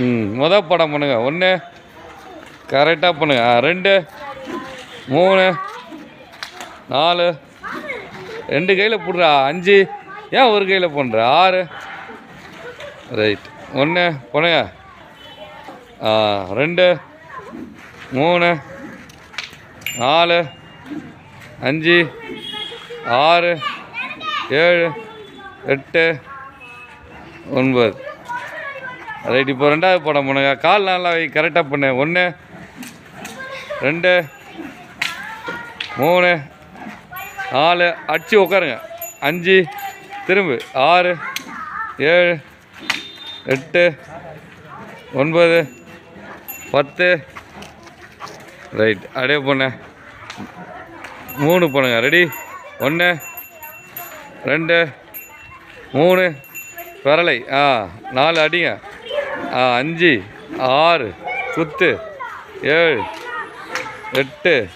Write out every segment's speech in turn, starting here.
ம் முத படம் பண்ணுங்க. ஒன்று கரெக்டாக பண்ணுங்க. ஆ, ரெண்டு மூணு நாலு ரெண்டு கையில் போடுறா. அஞ்சு ஏன் ஒரு கையில் பண்ணுற ஆறு. ரைட் ஒன்று பண்ணுங்க. ஆ ரெண்டு மூணு நாலு அஞ்சு ஆறு ஏழு எட்டு ஒன்பது. ரைட் இப்போ ரெண்டாவது படம் பண்ணுங்க. கால் நல்லா வை கரெக்டாக பண்ணு. ஒன்று ரெண்டு மூணு நாலு. அடிச்சு உட்காருங்க அஞ்சு திரும்பு. ஆறு ஏழு எட்டு ஒன்பது பத்து. ரைட் அப்படியே பண்ண. மூணு பண்ணுங்க. ரெடி? ஒன்று ரெண்டு மூணு. விரலை. ஆ நாலு அடிங்க. அஞ்சு ஆறு குத்து ஏழு எட்டு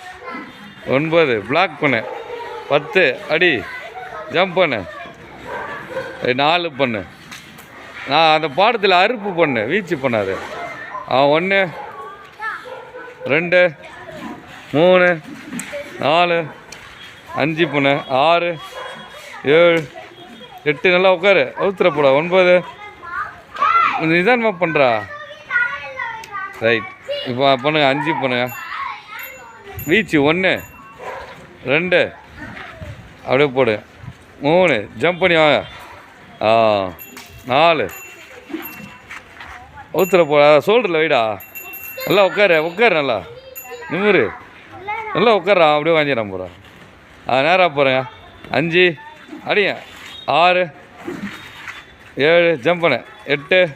ஒன்பது பிளாக் பண்ணு. பத்து அடி ஜம்ப் பண்ணு. நாலு பண்ணு. நான் அந்த பாடத்தில் அறுப்பு பண்ணு வீச்சு பண்ணாது. அவன் ஒன்று ரெண்டு மூணு நாலு அஞ்சு பண்ணு ஆறு ஏழு எட்டு நல்லா உட்காரு. அவுத்துறப்படா ஒன்பது நிதானமாக பண்ணுறா ரைட் இப்போ பண்ணுங்க அஞ்சு பண்ணுங்க. வீச்சு ஒன்று ரெண்டு. அப்படியே போடு. மூணு ஜம்ப் பண்ணி வாங்க. ஆ நாலு. ஊத்துல போடா சோல்டரில் வைடா. நல்லா உட்காரு உட்காரு நல்லா. நிமிரு. நல்லா உட்காரா அப்படியே வாங்கிடுறான் போகிறா ஆ நேராக போகிறேங்க அஞ்சு அடிங்க. ஆறு ஏழு ஜம்ப் பண்ணு. எட்டு